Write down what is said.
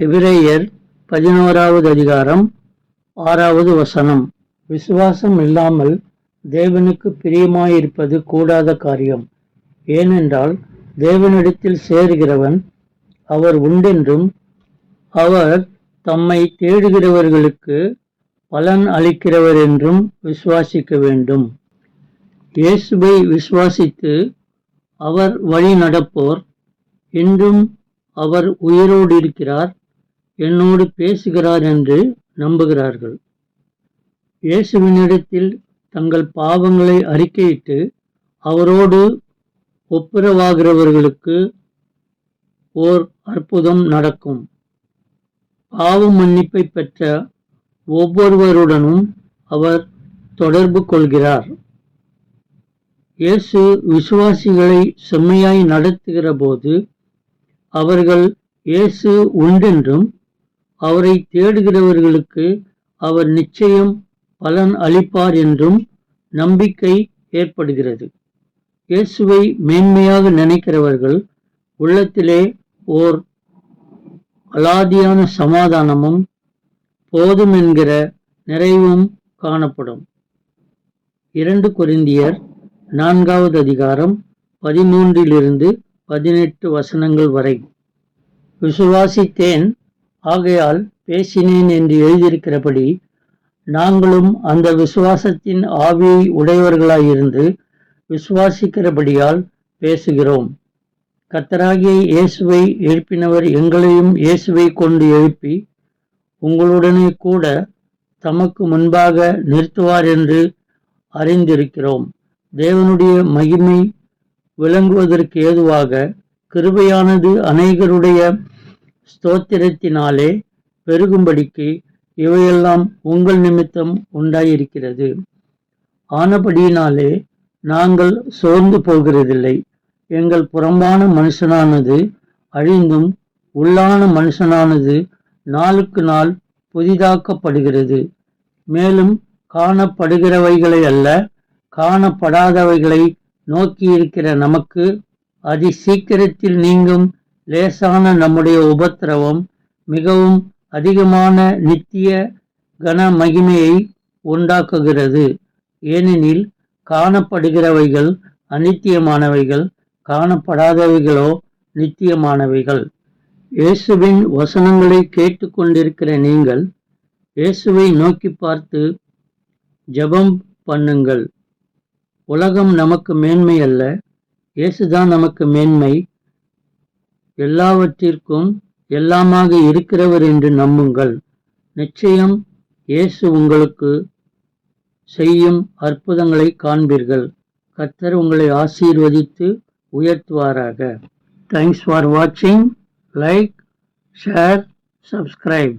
எபிரேயர் பதினோராவது அதிகாரம் ஆறாவது வசனம். விசுவாசம் இல்லாமல் தேவனுக்கு பிரியமாயிருப்பது கூடாத காரியம். ஏனென்றால் தேவனிடத்தில் சேருகிறவன் அவர் உண்டென்றும் அவர் தம்மை தேடுகிறவர்களுக்கு பலன் அளிக்கிறவர் என்றும் விசுவாசிக்க வேண்டும். இயேசுவை விசுவாசித்து அவர் வழி நடப்போர் இன்றும் அவர் உயிரோடு இருக்கிறார். என்னோடு பேசுகிறார் என்று நம்புகிறார்கள் இயேசுவினிடத்தில் தங்கள் பாவங்களை அறிக்கையிட்டு அவரோடு ஒப்புரவாகிறவர்களுக்கு ஓர் அற்புதம் நடக்கும். பாவ மன்னிப்பை பெற்ற ஒவ்வொருவருடனும் அவர் தொடர்பு கொள்கிறார். இயேசு விசுவாசிகளை செம்மையாய் நடத்துகிற போது அவர்கள் இயேசு உண்டென்றும் அவரை தேடுகிறவர்களுக்கு அவர் நிச்சயம் பலன் அளிப்பார் என்றும் நம்பிக்கை ஏற்படுகிறது. இயேசுவை மேன்மையாக நினைக்கிறவர்கள் உள்ளத்திலே ஓர் அலாதியான சமாதானமும் போதும் என்கிற நிறைவும் காணப்படும். இரண்டு கொரிந்தியர் நான்காவது அதிகாரம் பதிமூன்றிலிருந்து பதினெட்டு வசனங்கள் வரை. விசுவாசித்தேன் ஆகையால் பேசினேன் என்று எழுதியிருக்கிறபடி நாங்களும் அந்த விசுவாசத்தின் ஆவியை உடையவர்களாயிருந்து விசுவாசிக்கிறபடியால் பேசுகிறோம். கத்தராகிய இயேசுவை எழுப்பினவர் எங்களையும் இயேசுவை கொண்டு எழுப்பி உங்களுடனே கூட தமக்கு முன்பாக நிறுத்துவார் என்று அறிந்திருக்கிறோம். தேவனுடைய மகிமை விளங்குவதற்கு ஏதுவாக கிருபையானது அநேகருடைய ஸ்தோத்திரத்தினாலே பெருகும்படிக்கு இவையெல்லாம் உங்கள் நிமித்தம் உண்டாயிருக்கிறது. ஆனபடியினாலே நாங்கள் சோர்ந்து போகிறதில்லை. எங்கள் புறம்பான மனுஷனானது அழிந்தும் உள்ளான மனுஷனானது நாளுக்கு நாள் புதிதாக்கப்படுகிறது. மேலும் காணப்படுகிறவைகளை அல்ல காணப்படாதவைகளை நோக்கியிருக்கிற நமக்கு அதி சீக்கிரத்தில் நீங்கும் லேசான நம்முடைய உபத்திரவம் மிகவும் அதிகமான நித்திய கன மகிமையை உண்டாக்குகிறது. ஏனெனில் காணப்படுகிறவைகள் அநித்தியமானவைகள் காணப்படாதவைகளோ நித்தியமானவைகள். இயேசுவின் வசனங்களை கேட்டுக்கொண்டிருக்கிற நீங்கள் இயேசுவை நோக்கி பார்த்து ஜெபம் பண்ணுங்கள். உலகம் நமக்கு மேன்மை அல்ல இயேசுதான் நமக்கு மேன்மை. எல்லாவற்றிற்கும் எல்லாமாக இருக்கிறவர் என்று நம்புங்கள். நிச்சயம் இயேசு உங்களுக்கு செய்யும் அற்புதங்களை காண்பீர்கள். கர்த்தர் உங்களை ஆசீர்வதித்து உயர்த்துவாராக. தேங்க்ஸ் ஃபார் வாட்சிங் லைக் ஷேர் சப்ஸ்கிரைப்